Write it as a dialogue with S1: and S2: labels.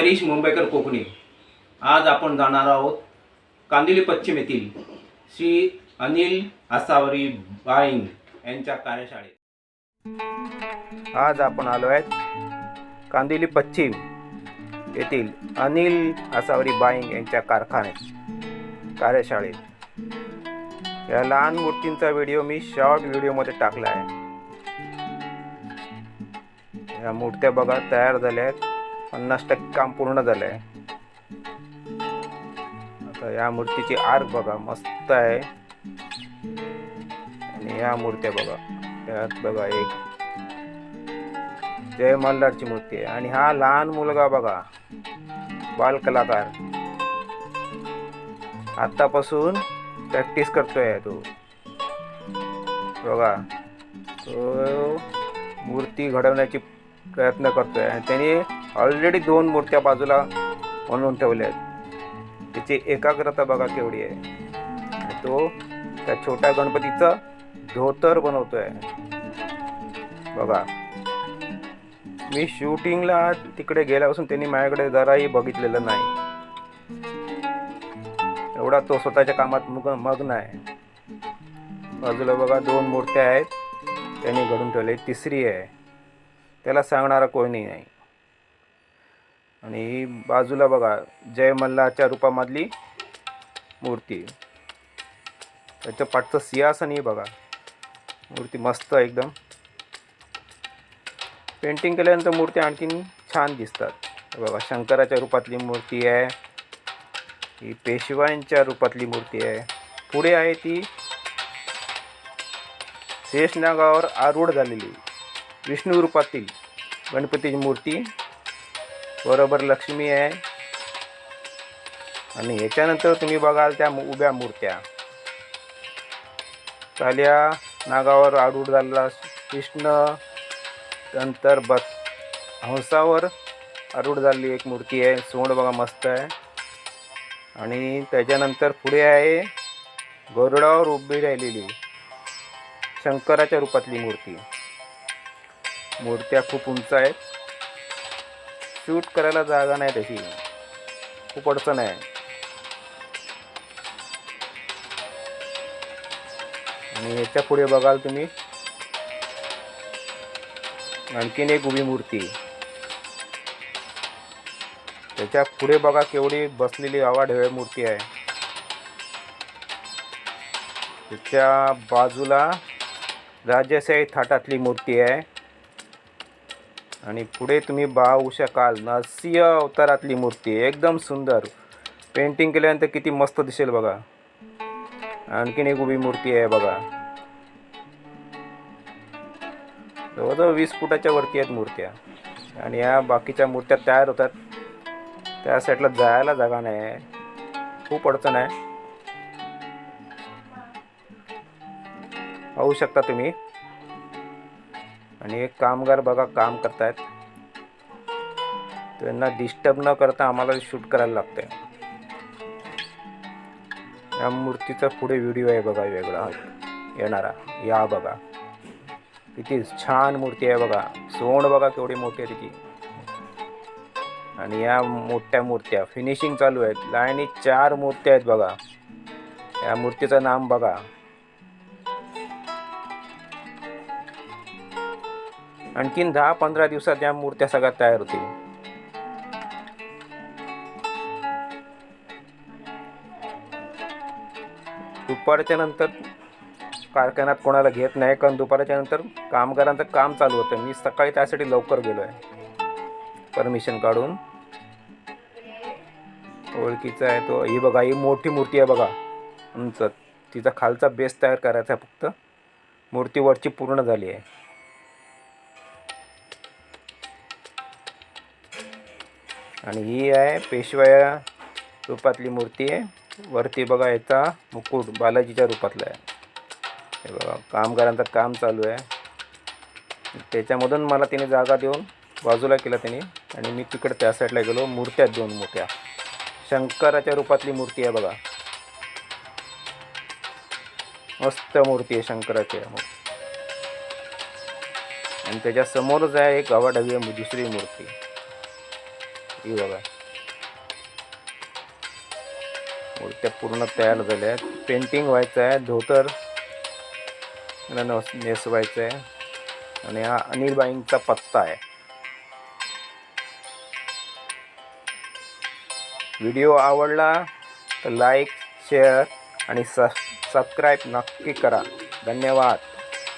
S1: हरीश मुंबईकर कोकणी. आज आपण जाणार आहोत कांदिवली पश्चिम येथील श्री अनिल आसावरी बाईंग यांच्या कार्यशाळेत. आज आपण आलो आहेत कांदिवली पश्चिम येथील अनिल आसावरी बाईंग यांच्या कारखान्यात कार्यशाळेत. या लहान मूर्तींचा व्हिडिओ मी शॉर्ट व्हिडिओमध्ये टाकला आहे. या मूर्त्या बघा तयार झाल्या आहेत. पन्नास टक्के काम पूर्ण झालं आहे आता या मूर्तीची आर्क बघा मस्त आहे. आणि या मूर्त्या बघा त्यात बघा एक. जय मल्हारची मूर्ती आहे. आणि हा लहान मुलगा बघा बाल कलाकार आतापासून प्रॅक्टिस करतोय तो. बघा तो मूर्ती घडवण्याची प्रयत्न करतोय. आणि त्याने ऑलरेडी दोन मूर्त्या बाजूला म्हणून ठेवल्या आहेत. त्याची एकाग्रता बघा केवढी आहे. तो त्या छोट्या गणपतीचं धोतर बनवतोय. बघा. मी शूटिंगला तिकडे गेल्यापासून त्यांनी माझ्याकडे जराही बघितलेलं नाही. एवढा तो स्वतःच्या कामात मग मग्न आहे. बाजूला बघा दोन मूर्त्या आहेत. त्यांनी घडून ठेवले. तिसरी आहे. त्याला सांगणारा कोणी नाही. आणि बाजूला बघा जय मल्हारच्या रूपामधली मूर्ती. त्याच्या पाठचं सिंहासनही बघा. मूर्ती मस्त एकदम. पेंटिंग केल्यानंतर मूर्ती आणखीन छान दिसतात. बघा शंकराच्या रूपातली मूर्ती आहे. ही पेशवाईंच्या रूपातली मूर्ती आहे. पुढे आहे ती शेषनागावर आरूढ झालेली. विष्णू रूपातील गणपतीची मूर्ती. बरोबर लक्ष्मी आहे. आणि ह्याच्यानंतर तुम्ही बघाल त्या उभ्या मूर्त्या. काल्या नागावर आडूड झालेला कृष्ण नंतर ब हंसावर आरूढ झालेली एक मूर्ती आहे. सोंड बघा मस्त आहे. आणि त्याच्यानंतर पुढे आहे गरुडावर उभी राहिलेली शंकराच्या रूपातली मूर्ती. मूर्त्या खूप उंच आहेत. शूट करायला जागा नाही त्याची खूप अडचण आहे. आणि याच्यापुढे बघाल तुम्ही. आणखीन एक उभी मूर्ती. त्याच्या पुढे बघा केवढी बसलेली आवाढव्य मूर्ती आहे. त्याच्या बाजूला राजशाही थाटातली मूर्ती आहे. आणि पुढे तुम्ही पाहू शकाल नरसिंह अवतारातली मूर्ती एकदम सुंदर. पेंटिंग केल्यानंतर किती मस्त दिसेल बघा. आणखीन एक उभी मूर्ती आहे बघा. जवळजवळ वीस फुटाच्या वरती आहेत मूर्त्या. आणि या बाकीच्या मूर्त्या तयार होतात. त्या साईडला जायला जागा नाही. आहे खूप अडचण आहे. पाहू शकता तुम्ही. आणि एक कामगार बघा काम करतायत. त्यांना डिस्टर्ब न करता आम्हाला शूट करायला लागतंय. या मूर्तीचा पुढे व्हिडिओ आहे बघा वेगळा. येणारा. या बघा. किती छान मूर्ती आहे बघा. सोंड बघा केवढी मोठी आहे तिची आणि या मोठ्या मूर्त्या. फिनिशिंग चालू आहेत. लाईनी चार मूर्त्या आहेत बघा. या मूर्तीचं नाम बघा. आणखीन दहा पंधरा दिवसात या मूर्त्या सगळ्या तयार होतील. दुपारच्या नंतर कारखान्यात कोणाला घेत नाही कारण दुपारच्या नंतर कामगारांचं काम चालू होतं. मी सकाळी त्यासाठी लवकर गेलो आहे परमिशन काढून. ओळखीचा आहे तो. ही बघा ही मोठी मूर्ती आहे बघा. उंच. तिचा खालचा बेस तयार करायचा आहे फक्त. मूर्ती वरची पूर्ण झाली आहे. आणि ही आहे पेशवाया रूपातली मूर्ती आहे. वरती बघा याचा मुकुट बालाजीच्या रूपातला आहे. हे बघा कामगारांचं काम चालू आहे. त्याच्यामधून मला तिने जागा देऊन बाजूला केला त्याने. आणि मी तिकडे त्या साईडला गेलो मूर्त्या दोन मोठ्या. शंकराच्या रूपातली मूर्ती आहे बघा. मस्त मूर्ती आहे शंकराची. आणि त्याच्यासमोरच आहे एक गवाढवी दुसरी मूर्ती. ही बघा. मूर्त्या पूर्ण तयार झाल्या. आहेत पेंटिंग व्हायचं आहे धोतर नेसवायचं आहे. आणि हा अनिलबाईंचा पत्ता आहे. व्हिडिओ आवडला तर लाईक शेअर आणि सब सबस्क्राईब नक्की करा. धन्यवाद.